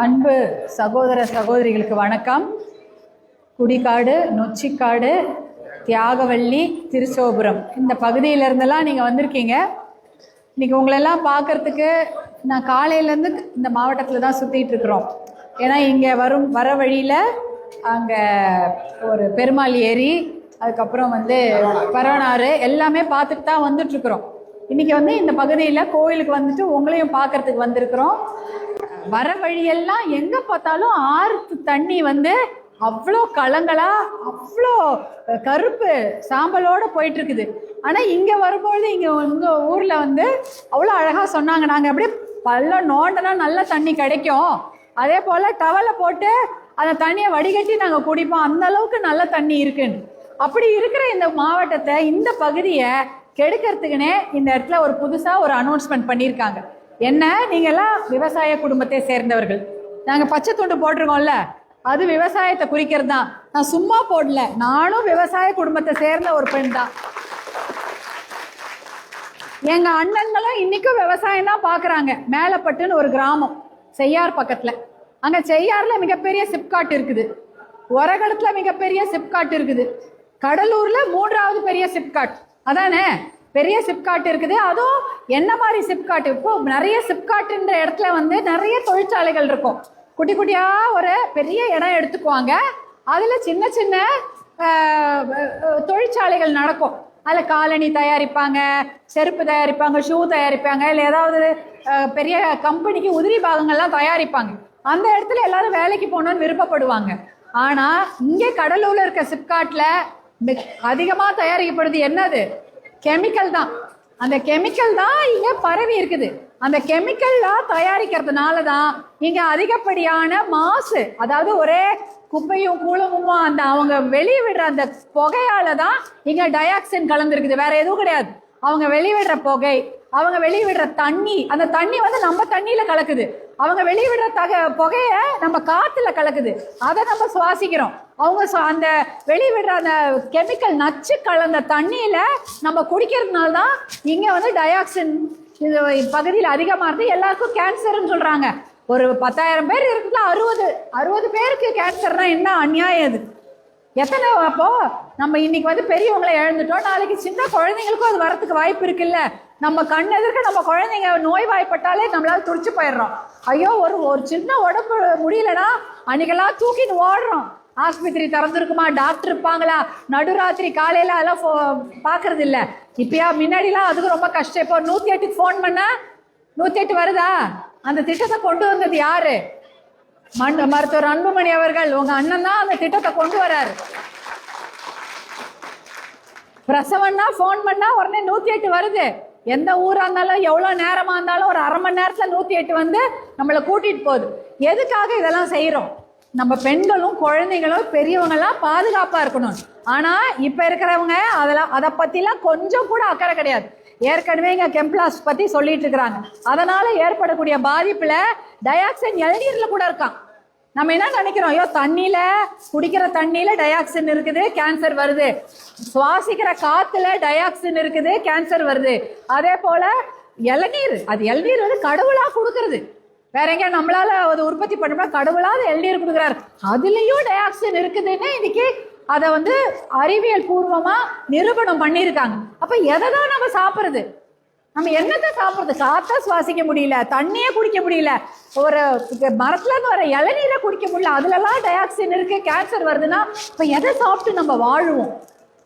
அன்பு சகோதர சகோதரிகளுக்கு வணக்கம். குடிக்காடு நொச்சிக்காடு தியாகவள்ளி திருச்சோபுரம். இந்த பகுதியிலேருந்தெல்லாம் நீங்கள் வந்திருக்கீங்க. இன்றைக்கி உங்களெல்லாம் பார்க்கறதுக்கு நான் காலையிலேருந்து இந்த மாவட்டத்தில் தான் சுற்றிட்டு இருக்கிறோம். ஏன்னா இங்கே வரும் வர வழியில் அங்கே ஒரு பெருமாள் ஏரி அதுக்கப்புறம் வந்து பரவனாறு எல்லாமே பார்த்துட்டு தான் வந்துட்டுருக்குறோம் இன்றைக்கி வந்து இந்த பகுதியில் கோயிலுக்கு வந்துட்டு உங்களையும் பார்க்கறதுக்கு வந்திருக்கிறோம். வர வழியெல்லாம் எங்கே பார்த்தாலும் ஆறு தண்ணி வந்து அவ்வளோ கலங்களா அவ்வளோ கருப்பு சாம்பலோட போயிட்டு இருக்குது ஆனால் இங்கே வரும்பொழுது இங்கே உங்கள் ஊரில் வந்து அவ்வளோ அழகாக சொன்னாங்க. நாங்கள் அப்படியே பள்ளம் நோண்டனா நல்ல தண்ணி கிடைக்கும். அதே போல் டவலை போட்டு அந்த தண்ணியை வடிகட்டி நாங்கள் குடிப்போம். அந்த அளவுக்கு நல்ல தண்ணி இருக்குன்னு. அப்படி இருக்கிற இந்த மாவட்டத்தை இந்த பகுதியை கெடுக்கிறதுக்குனே இந்த இடத்துல ஒரு புதுசாக ஒரு அனௌன்ஸ்மெண்ட் பண்ணியிருக்காங்க. என்ன? நீங்கள்லாம் விவசாய குடும்பத்தை சேர்ந்தவர்கள். நாங்கள் பச்சை துண்டு போட்டிருக்கோம்ல அது விவசாயத்தை குறிக்கிறது தான் நான் சும்மா போடல நானும் விவசாய குடும்பத்தை சேர்ந்த ஒரு பெண் தான். எங்க அண்ணன்களும் இன்னைக்கும் விவசாயம் தான் பாக்குறாங்க. மேலப்பட்டுன்னு ஒரு கிராமம் செய்யார் பக்கத்துல. அங்க செய்யார்ல மிகப்பெரிய சிப்காட் இருக்குது. ஒரகடத்துல மிகப்பெரிய சிப்காட் இருக்குது. கடலூர்ல மூன்றாவது பெரிய சிப்காட் அதானே? பெரிய சிப்காட் இருக்குது. அதுவும் என்ன மாதிரி சிப்காட் இப்போ நிறைய சிப்காட்டுன்ற இடத்துல வந்து நிறைய தொழிற்சாலைகள் இருக்கும். குட்டி குட்டியா ஒரு பெரிய இடம் எடுத்துக்குவாங்க. அதுல சின்ன சின்ன தொழிற்சாலைகள் நடக்கும். அதில் காலணி தயாரிப்பாங்க செருப்பு தயாரிப்பாங்க ஷூ தயாரிப்பாங்க இல்லை ஏதாவது பெரிய கம்பெனிக்கு உதிரி பாகங்கள்லாம் தயாரிப்பாங்க. அந்த இடத்துல எல்லாரும் வேலைக்கு போகணும்னு விருப்பப்படுவாங்க. ஆனால் இங்கே கடலூரில் இருக்க சிப்காட்டில் அதிகமாக தயாரிக்கப்படுது என்னது? கெமிக்கல் தான். அந்த கெமிக்கல் தான் இங்கே பரவி இருக்குது. அந்த கெமிக்கல்லாம் தயாரிக்கிறதுனால தான் இங்கே அதிகப்படியான மாசு அதாவது ஒரே குப்பையும் கூலமும் அந்த அவங்க வெளியே விடுற அந்த புகையால தான் இங்கே டயாக்சின் கலந்துருக்குது. வேற எதுவும் கிடையாது. அவங்க வெளியிடுற புகை அவங்க வெளியிடுற தண்ணி அந்த தண்ணி வந்து நம்ம தண்ணியில கலக்குது. அவங்க வெளியே விடுற தக புகைய நம்ம காத்துல கலக்குது. அதை நம்ம சுவாசிக்கிறோம். அவங்க அந்த அந்த வெளியிடுற அந்த கெமிக்கல் நச்சு கலந்த தண்ணியில நம்ம குடிக்கிறதுனால தான் இங்க வந்து டயாக்சின் இந்த பகுதியில் அதிகமாக இருந்து எல்லாருக்கும் கேன்சர்னு சொல்றாங்க. ஒரு பத்தாயிரம் பேர் இருக்குல்ல அறுபது அறுபது பேருக்கு கேன்சர்னா என்ன அநியாயம் இது? எத்தனை அப்போ நம்ம இன்னைக்கு வந்து பெரியவங்களை இழந்துட்டோம். நாளைக்கு சின்ன குழந்தைங்களுக்கும் அது வரத்துக்கு வாய்ப்பு இருக்குல்ல. நம்ம கண் எதிர்க்க நம்ம குழந்தைங்க நோய்வாய்ப்பட்டாலே நம்மளால துடிச்சு போயிடுறோம். ஐயோ ஒரு ஒரு சின்ன உடம்பு முடியலனா அன்னைக்கெல்லாம் தூக்கின்னு ஓடுறோம். ஆஸ்பத்திரி திறந்துருக்குமா? டாக்டர் இருப்பாங்களா? நடுராத்திரி காலையில அதெல்லாம் ஃபோ- பார்க்கறது இல்ல இப்பயா முன்னாடிலாம் அதுக்கு ரொம்ப கஷ்டம். இப்போ நூத்தி எட்டுக்கு ஃபோன் பண்ணால் நூத்தி எட்டு வருதா? அந்த திட்டத்தை கொண்டு வந்தது யாரு? மண் மருத்துவர் அன்புமணி அவர்கள். உங்க அண்ணன் தான் அந்த திட்டத்தை கொண்டு வராரு. பிரசவன்னா ஃபோன் பண்ணா உடனே நூத்தி எட்டு வருது. எந்த ஊராக இருந்தாலும் எவ்வளோ நேரமாக இருந்தாலும் ஒரு அரை மணி நேரத்தில் நூற்றி எட்டு வந்து நம்மளை கூட்டிகிட்டு போகுது. எதுக்காக இதெல்லாம் செய்கிறோம் நம்ம பெண்களும் குழந்தைகளும் பெரியவங்கெல்லாம் பாதுகாப்பாக இருக்கணும். ஆனால் இப்போ இருக்கிறவங்க அதெல்லாம் அதை பற்றிலாம் கொஞ்சம் கூட அக்கறை கிடையாது. ஏற்கனவே இங்கே கெம்ப்ளாஸ் பற்றி சொல்லிட்டு இருக்கிறாங்க. அதனால ஏற்படக்கூடிய பாதிப்பில் டயாக்சைட் இளநீரில் கூட இருக்கான். நம்ம என்ன நினைக்கிறோம்? ஐயோ தண்ணியில குடிக்கிற தண்ணியில டயாக்சின் இருக்குது கேன்சர் வருது. சுவாசிக்கிற காத்துல டயாக்சின் இருக்குது கேன்சர் வருது. அதே போல இளநீர் அது இளநீர் வந்து கடவுளா கொடுக்கறது. வேற எங்க நம்மளால அது உற்பத்தி பண்ணோம்னா கடவுளாவது இளநீர் கொடுக்குறாரு. அதுலயும் டயாக்சின் இருக்குதுன்னு இன்னைக்கு அதை வந்து அறிவியல் பூர்வமா நிரூபணம் பண்ணியிருக்காங்க. அப்ப எதை தான் நம்ம சாப்பிட்றது? நம்ம என்னத்தை சாப்பிட்றது? காத்தா சுவாசிக்க முடியல தண்ணியே குடிக்க முடியல. ஒரு மரத்துல இருந்து வர இளநீரை குடிக்க முடியல. அதுலலாம் டயாக்சின் இருக்கு கேன்சர் வருதுன்னா இப்போ எதை சாப்பிட்டு நம்ம வாழுவோம்?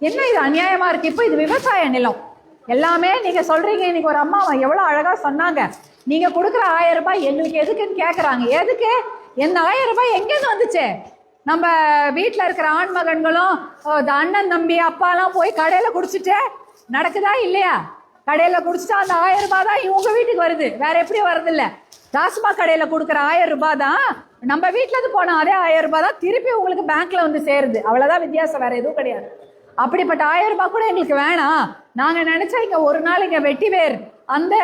என்ன இது அநியாயமா இருக்கு? இப்போ இது விவசாய நிலம். எல்லாமே நீங்க சொல்றீங்க. இன்னைக்கு ஒரு அம்மா எவ்வளோ அழகா சொன்னாங்க. நீங்க கொடுக்குற ஆயிரம் ரூபாய் எங்களுக்கு எதுக்குன்னு கேட்குறாங்க எதுக்கு? எந்த ஆயிரம் ரூபாய் எங்கேருந்து வந்துச்சு? நம்ம வீட்டில் இருக்கிற ஆண் மகன்களும் அண்ணன் தம்பி அப்பாலாம் போய் கடையில் குடிச்சிட்டு நடக்குதா இல்லையா? கடையில் குடிச்சிட்டா அந்த ஆயிரம் ரூபாய் தான் இவங்க வீட்டுக்கு வருது. வேற எப்படியும் வருதில்ல டாஸ்மாக் கடையில் கொடுக்குற ஆயிரம் ரூபாய் தான் நம்ம வீட்டிலேருந்து போனால் போன அதே ஆயிரம் ரூபாய் தான் திருப்பி உங்களுக்கு பேங்க்கில் வந்து சேருது. அவ்வளோதான் வித்தியாசம் வேற எதுவும் கிடையாது. அப்படிப்பட்ட ஆயிரம் ரூபாய் கூட எங்களுக்கு வேணாம். நாங்கள் நினச்சா இங்கே ஒரு நாள் இங்கே வெட்டி வேர். அந்த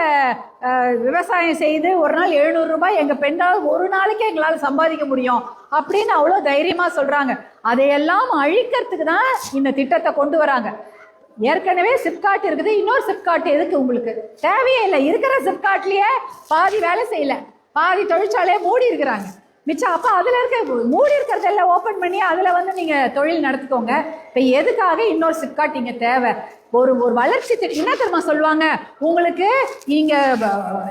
விவசாயம் செய்து ஒரு நாள் எழுநூறு ரூபாய் பெண்ணால் ஒரு நாளைக்கு எங்களால் சம்பாதிக்க முடியும். அப்படின்னு அவ்வளோ தைரியமாக சொல்கிறாங்க அதையெல்லாம் அழிக்கிறதுக்கு தான் இந்த திட்டத்தை கொண்டு வராங்க. ஏற்கனவே சிப்காட் இருக்குது இன்னொரு சிப்காட் எதுக்கு உங்களுக்கு? தேவையே இல்லை இருக்கிற சிப்காட்லயே பாதி வேலை செய்யல. பாதி தொழிற்சாலையை மூடி இருக்கிறாங்க. மிச்சம் அப்போ அதில் இருக்க மூடி இருக்கிறதெல்லாம் ஓப்பன் பண்ணி அதில் வந்து நீங்கள் தொழில் நடத்திக்கோங்க. இப்போ எதுக்காக இன்னொரு சிப்காட் இங்கே தேவை? ஒரு ஒரு வளர்ச்சி திட்டம் என்ன தெரியுமா சொல்லுவாங்க? உங்களுக்கு இங்கே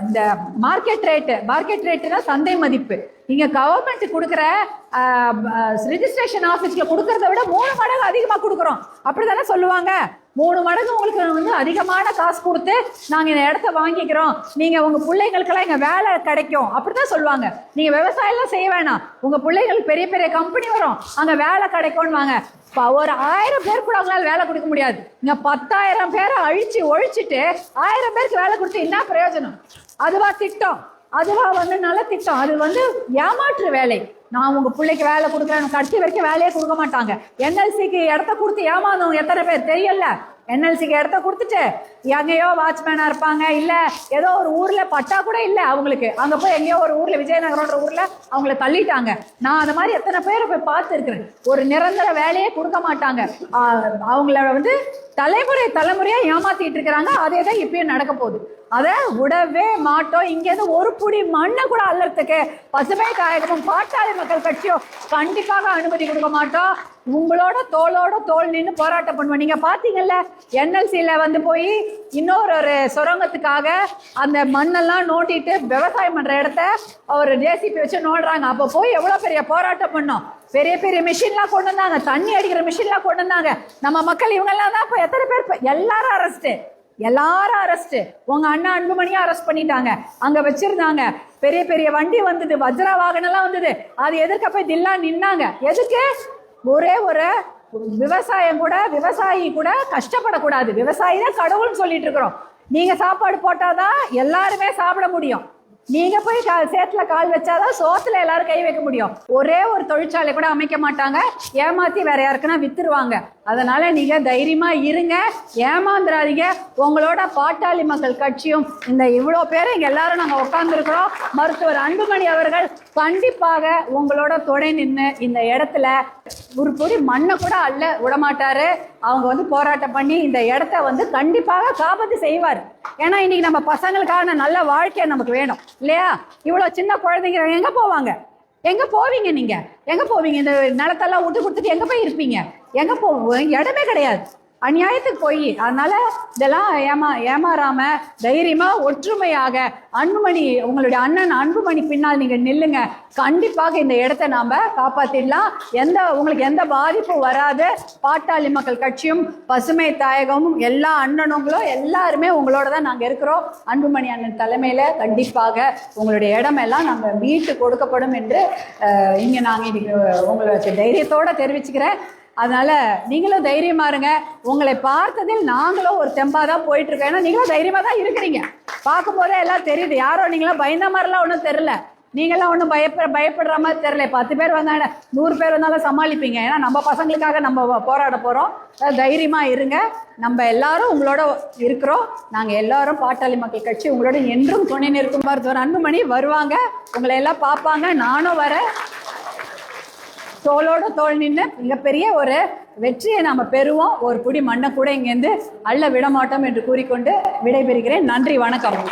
இந்த மார்க்கெட் ரேட்டு மார்க்கெட் ரேட்டுனா சந்தை மதிப்பு. இங்கே கவர்மெண்ட் கொடுக்குற ரிஜிஸ்ட்ரேஷன் ஆஃபீஸில் கொடுக்கறத விட மூணு மடங்கு அதிகமாக கொடுக்குறோம். அப்படி தானே சொல்லுவாங்க? மூணு மடங்கு உங்களுக்கு வந்து அதிகமான காசு கொடுத்து நாங்கள் இந்த இடத்த வாங்கிக்கிறோம். நீங்கள் உங்கள் பிள்ளைங்களுக்கெல்லாம் இங்கே வேலை கிடைக்கும். அப்படி தான் சொல்லுவாங்க. நீங்கள் விவசாயம்லாம் செய்ய வேணாம். உங்கள் பிள்ளைங்களுக்கு பெரிய பெரிய கம்பெனி வரும். அங்கே வேலை கிடைக்கும்வாங்க இப்போ ஒரு ஆயிரம் பேர் கூட அவங்களால வேலை கொடுக்க முடியாது. இங்கே பத்தாயிரம் பேரை அழிச்சு ஒழிச்சிட்டு ஆயிரம் பேருக்கு வேலை கொடுத்து என்ன பிரயோஜனம்? அதுவா திட்டம். அதுவா வந்து நல்ல திட்டம். அது வந்து ஏமாற்று வேலை. நான் உங்க பிள்ளைக்கு வேலை கொடுக்குறேன். கடைசி வரைக்கும் வேலையே கொடுக்க மாட்டாங்க. என்எல்சிக்கு இடத்த கொடுத்து ஏமாந்தவங்க எத்தனை பேர்? தெரியல. என்எல்சிக்கு இடத்த கொடுத்துட்டு எங்கேயோ வாட்ச்மேனாக இருப்பாங்க. இல்லை ஏதோ ஒரு ஊரில் பட்டா கூட இல்லை அவங்களுக்கு. அங்கே போய் எங்கேயோ ஒரு ஊரில் விஜயநகரம்ன்ற ஊரில் அவங்கள தள்ளிட்டாங்க. நான் அந்த மாதிரி எத்தனை பேரை போய் பார்த்துருக்குறேன். ஒரு நிரந்தர வேலையே கொடுக்க மாட்டாங்க. அவங்கள வந்து தலைமுறை தலைமுறையாக ஏமாத்திட்டு இருக்கிறாங்க. அதே தான் இப்பயும் நடக்க போகுது. அதை விடவே மாட்டோம். இங்கேருந்து ஒரு புடி மண்ணை கூட அள்ளறதுக்கு பசுமை காயகமும் பாட்டாளி மக்கள் கட்சியும் கண்டிப்பாக அனுமதி கொடுக்க மாட்டோம். உங்களோட தோளோட தோல் நின்று போராட்டம் பண்ணுவோம் நீங்கள் பார்த்தீங்கல்ல என்எல்சியில் வந்து போய் இன்னொரு ஒரு சுரங்கத்துக்காக அந்த மண்ணெல்லாம் நோண்டிட்டு விவசாயம் பண்ணுற இடத்த ஒரு ஜேசிபி வச்சு நோடுறாங்க அப்போ போய் எவ்வளோ பெரிய போராட்டம் பண்ணோம்? பெரிய பெரிய மிஷின்லாம் கொண்டு வந்தாங்க. தண்ணி அடிக்கிற மிஷின்லாம் கொண்டு வந்தாங்க. நம்ம மக்கள் இவங்கெல்லாம் தான் இப்போ எத்தனை பேர் இப்போ எல்லாரும் அரெஸ்ட்டு எல்லாரும் அரெஸ்ட் உங்க அண்ணா அன்புமணியும் அரெஸ்ட் பண்ணிட்டாங்க. அங்க வச்சிருந்தாங்க. பெரிய பெரிய வண்டி வந்தது. வஜ்ரா வாகனம்லாம் வந்தது. அது எதிர்க்க போய் தில்லா நின்னாங்க. எதுக்கு? ஒரே ஒரு விவசாயம் கூட விவசாயி கூட கஷ்டப்படக்கூடாது. விவசாயி தான் கடவுள்னு சொல்லிட்டு இருக்கிறோம். நீங்க சாப்பாடு போட்டாதான் எல்லாருமே சாப்பிட முடியும். நீங்க போய் கால் சேத்துல கால் வச்சாதான் சோத்துல எல்லாரும் கை வைக்க முடியும். ஒரே ஒரு தொழிற்சாலை கூட அமைக்க மாட்டாங்க. ஏமாத்தி வேற யாருக்குன்னா வித்துருவாங்க. அதனால நீங்க தைரியமா இருங்க. ஏமாந்துடாதீங்க உங்களோட பாட்டாளி மக்கள் கட்சியும் இந்த இவ்வளோ பேர் இங்க எல்லாரும் நாங்க உட்காந்துருக்குறோம் மருத்துவர் அன்புமணி அவர்கள் கண்டிப்பாக உங்களோட துணை நின்று இந்த இடத்துல ஒரு பொடி மண்ணை கூட அள்ள விடமாட்டாரு. அவங்க வந்து போராட்டம் பண்ணி இந்த இடத்த வந்து கண்டிப்பாக காப்பத்து செய்வார். ஏன்னா இன்னைக்கு நம்ம பசங்களுக்கான நல்ல வாழ்க்கை நமக்கு வேணும் இல்லையா? இவ்வளோ சின்ன குழந்தைங்க எங்க போவாங்க? எங்க போவீங்க நீங்க? எங்க போவீங்க? இந்த நிலத்தெல்லாம் விட்டு கொடுத்துட்டு எங்க போய் இருப்பீங்க? எங்க போவோம் இடமே கிடையாது. அநியாயத்துக்கு போய். அதனால இதெல்லாம் ஏமா ஏமாறாம தைரியமா ஒற்றுமையாக அன்புமணி உங்களுடைய அண்ணன் அன்புமணி பின்னால் நீங்க நில்லுங்க. கண்டிப்பாக இந்த இடத்த நாம காப்பாத்திடலாம். எந்த உங்களுக்கு எந்த பாதிப்பும் வராது. பாட்டாளி மக்கள் கட்சியும் பசுமை தாயகமும் எல்லா அண்ணனுங்களும் எல்லாருமே உங்களோட தான் நாங்க இருக்கிறோம். அன்புமணி அண்ணன் தலைமையில கண்டிப்பாக உங்களுடைய இடமெல்லாம் நாங்க மீட்டு கொடுக்கப்படும் என்று இங்க நாங்க இன்னைக்கு உங்களுக்கு தைரியத்தோட தெரிவிச்சுக்கிறேன். அதனால நீங்களும் தைரியமா இருங்க. உங்களை பார்த்ததில் நாங்களும் ஒரு தெம்பா தான் போயிட்டு இருக்கோம் ஏன்னா நீங்களும் தைரியமா தான் இருக்கிறீங்க. பார்க்கும் போதே எல்லாம் தெரியுது. யாரோ நீங்களாம் பயந்த மாதிரிலாம் ஒன்றும் தெரில நீங்களாம் ஒன்றும் பயப்பட பயப்படுற மாதிரி தெரில பத்து பேர் வந்தாங்க நூறு பேர் வந்தாலும் சமாளிப்பீங்க. ஏன்னா நம்ம பசங்களுக்காக நம்ம போராட போகிறோம் தைரியமா இருங்க. நம்ம எல்லாரும் உங்களோட இருக்கிறோம். நாங்கள் எல்லாரும் பாட்டாளி மக்கள் கட்சி உங்களோட என்றும் துணை நிற்கும். மருத்துவர் அன்புமணி வருவாங்க. உங்களை எல்லாம் பார்ப்பாங்க. நானும் வரேன். தோளோட தோள் நின்று மிகப்பெரிய ஒரு வெற்றியை நாம் பெறுவோம். ஒரு புடி மண்ணை கூட இங்கேருந்து அள்ள விட மாட்டோம் என்று கூறிக்கொண்டு விடைபெறுகிறேன். நன்றி வணக்கம்.